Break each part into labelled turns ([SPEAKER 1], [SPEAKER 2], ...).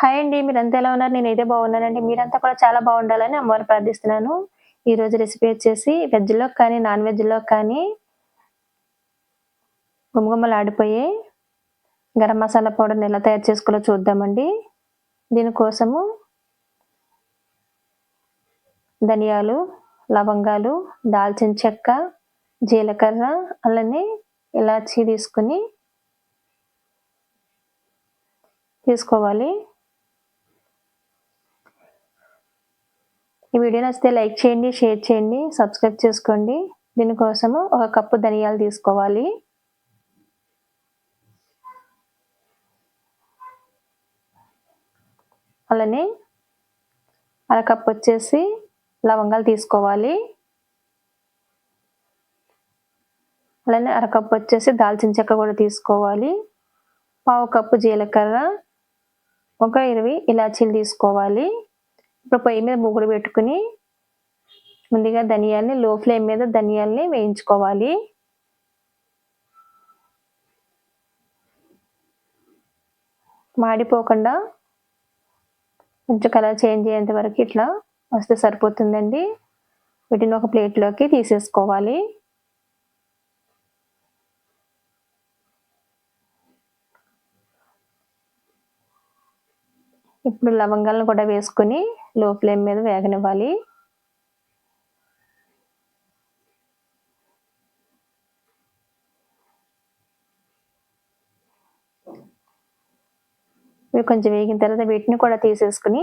[SPEAKER 1] Hi అండి మీరంతా ఎలా ఉన్నారు? నేనైతే బాగున్నానండి. మీరంతా కూడా చాలా బాగుండాలని అమ్మవారు ప్రార్థిస్తున్నాను. ఈ రోజు రెసిపీ వచ్చేసి వెజ్లో కానీ నాన్ వెజ్లో కానీ గుమ్మగుమ్మలు ఆడిపోయే గరం మసాలా పౌడర్ని ఎలా తయారు చేసుకోవాలో చూద్దామండి. దీనికోసము ధనియాలు లవంగాలు దాల్చిన చెక్క జీలకర్ర అలానే ఇలాచీ తీసుకుని తీసుకోవాలి. ఈ వీడియో నచ్చితే లైక్ చేయండి షేర్ చేయండి సబ్స్క్రైబ్ చేసుకోండి. దీనికోసము ఒక కప్పు ధనియాలు తీసుకోవాలి. అలానే అరకప్పు వచ్చేసి లవంగాలు తీసుకోవాలి. అలానే అరకప్పు వచ్చేసి దాల్చిన చెక్క కూడా తీసుకోవాలి. పావు కప్పు జీలకర్ర ఒక ఇరవై ఇలాచీలు తీసుకోవాలి. ఇప్పుడు పొయ్యి మీద ముగ్గురు పెట్టుకుని ముందుగా ధనియాల్ని లో ఫ్లేమ్ మీద ధనియాల్ని వేయించుకోవాలి. మాడిపోకుండా కొంచెం కలర్ చేంజ్ అయ్యేంత వరకు ఇట్లా వస్తే సరిపోతుందండి. వీటిని ఒక ప్లేట్లోకి తీసేసుకోవాలి. ఇప్పుడు లవంగాలను కూడా వేసుకొని లో ఫ్లేమ్ మీద వేగనివ్వాలి. ఇవి కొంచెం వేగిన తర్వాత వీటిని కూడా తీసేసుకుని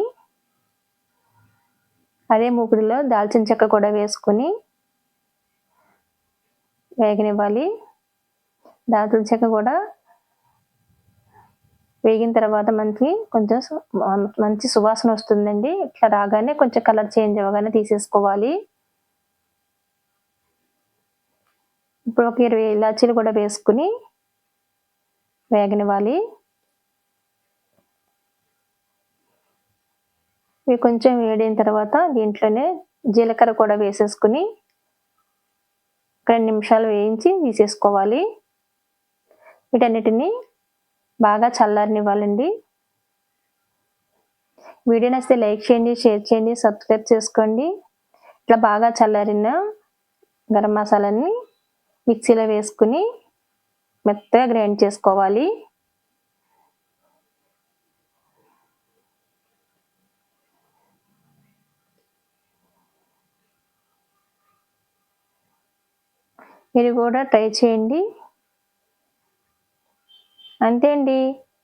[SPEAKER 1] అదే మూకుడిలో దాల్చిన చెక్క కూడా వేసుకుని వేగనివ్వాలి. దాల్చిన చెక్క కూడా వేగిన తర్వాత మనకి కొంచెం మంచి సువాసన వస్తుందండి. ఇట్లా రాగానే కొంచెం కలర్ చేంజ్ అవ్వగానే తీసేసుకోవాలి. ఇప్పుడు ఒక ఇరవై ఇలాచీలు కూడా వేసుకుని వేగనివ్వాలి. ఇవి కొంచెం వేడిన తర్వాత దీంట్లోనే జీలకర్ర కూడా వేసేసుకుని రెండు నిమిషాలు వేయించి తీసేసుకోవాలి. వీటన్నిటిని బాగా చల్లారనివ్వాలండి. వీడియో నచ్చితే లైక్ చేయండి షేర్ చేయండి సబ్స్క్రైబ్ చేసుకోండి. ఇట్లా బాగా చల్లారిన గరం మసాలాని మిక్సీలో వేసుకుని మెత్తగా గ్రైండ్ చేసుకోవాలి. మీరు కూడా ట్రై చేయండి. అంతే అండి.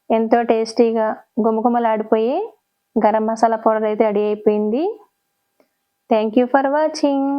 [SPEAKER 1] ఎంతో టేస్టీగా గుమగుమలాడిపోయి గరం మసాలా పౌడర్ అయితే రెడీ అయిపోయింది. Thank you for watching